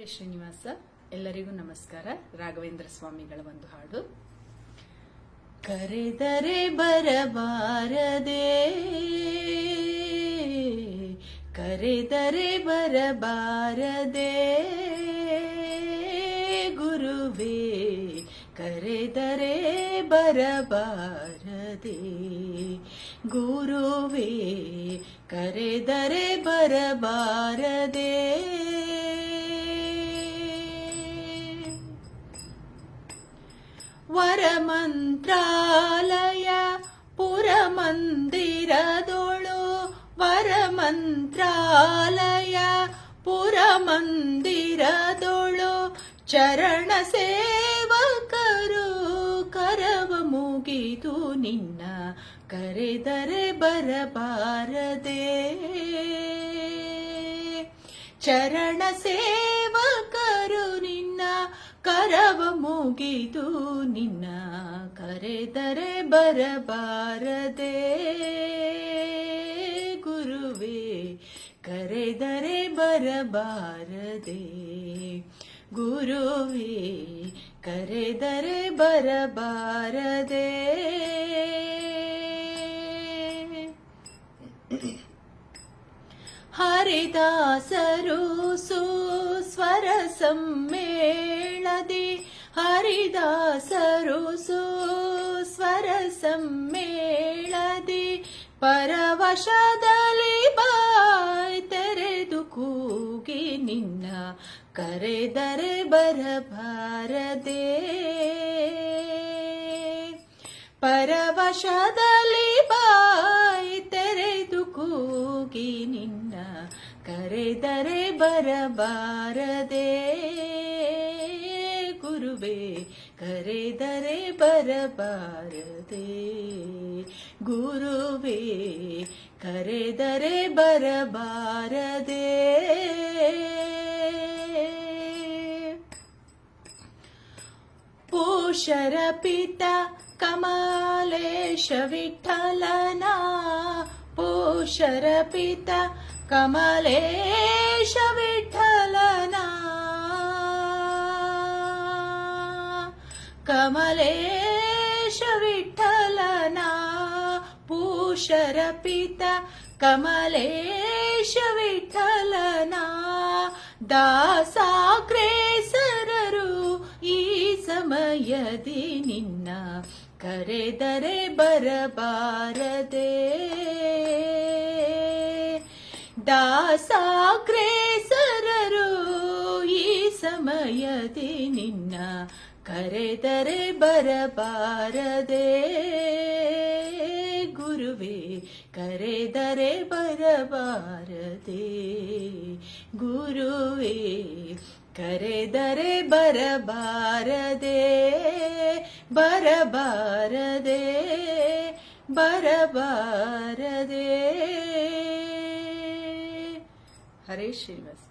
ಹರೇ ಶ್ರೀನಿವಾಸ, ಎಲ್ಲರಿಗೂ ನಮಸ್ಕಾರ. ರಾಘವೇಂದ್ರ ಸ್ವಾಮಿಗಳ ಒಂದು ಹಾಡು. ಕರೆದರೆ ಬರಬಾರದೆ ಕರೆದರೆ ಬರಬಾರದೆ, ಗುರುವೇ, ಕರೆದರೆ ಬರಬಾರದೆ, ಗುರುವೇ, ಕರೆದರೆ ಬರಬಾರದೆ ವರಮಂತ್ರಾಲಯ ಪುರಮಂದಿರದೊಳು. ವರಮಂತ್ರಾಲಯ ಪುರಮಂದಿರದೊಳು. ಚರಣ ಸೇವಕರು ಕರವ ಮುಗಿದು ನಿನ್ನ ಕರೆದರೆ ಬರಬಾರದೆ. ಚರಣ ಸೇವಕರು ಮುಗಿದು ನಿನ್ನ ಕರೆದರೆ ಬರಬಾರದೆ. ಗುರುವೇ ಕರೆದರೆ ಬರಬಾರದೆ. ಗುರುವೇ ಕರೆದರೆ ಬರಬಾರದೆ. ಹರಿದಾಸರು ಸುಸ್ವರ ಸಮ್ಮೇಳದಿ ಹರಿದಾಸರು ಸುಸ್ವರ ಸಮ್ಮೇಳದಿ ಪರವಶದಲ್ಲಿ ಬಾಯ್ ತೆರೆದು ಕೂಗಿ ನಿನ್ನ ಕರೆದರೆ ಬರಬಾರದೆ. ಪರವಶದಲ್ಲಿ ಬಾಯ್ ತೆರೆದು ಕೂಗಿ ನಿನ್ನ ಕರೆದರೆ ಬರಬಾರದೆ. ಗುರುವೇ ಕರೆದರೆ ಬರಬಾರದೆ. ಗುರುವೆ ಕರೆದರೆ ಬರಬಾರದೆ. ಪೋಷರ ಪಿತ ಕಮಲೇಶ ವಿಠಲನ ಪೋಷರ ಪಿತ ಕಮಲೇಶ ವಿಠಲನ ಕಮಲೇಶ ವಿಠಲನ ಪೂಷರ ಪಿತ ಕಮಲೇಶ ವಿಠಲನ ದಾಸಾಗ್ರೇಸರರು ಈ ಸಮಯದಿ ನಿನ್ನ ಕರೆದರೆ ಬರಬಾರದೆ ದಾಸಾಗ್ರೇಸರರು ಈ ಸಮಯದಿ ನಿನ್ನ ಕರೆದರೆ ಬರಬಾರದೆ ಗುರುವೇ ಕರೆದರೆ ಬರಬಾರದೆ ಗುರುವೇ ಕರೆದರೆ ಬರಬಾರದೆ ಬರಬಾರದೆ ಬರಬಾರದೆ ಹರೇ ಶ್ರೀನಿವಾಸ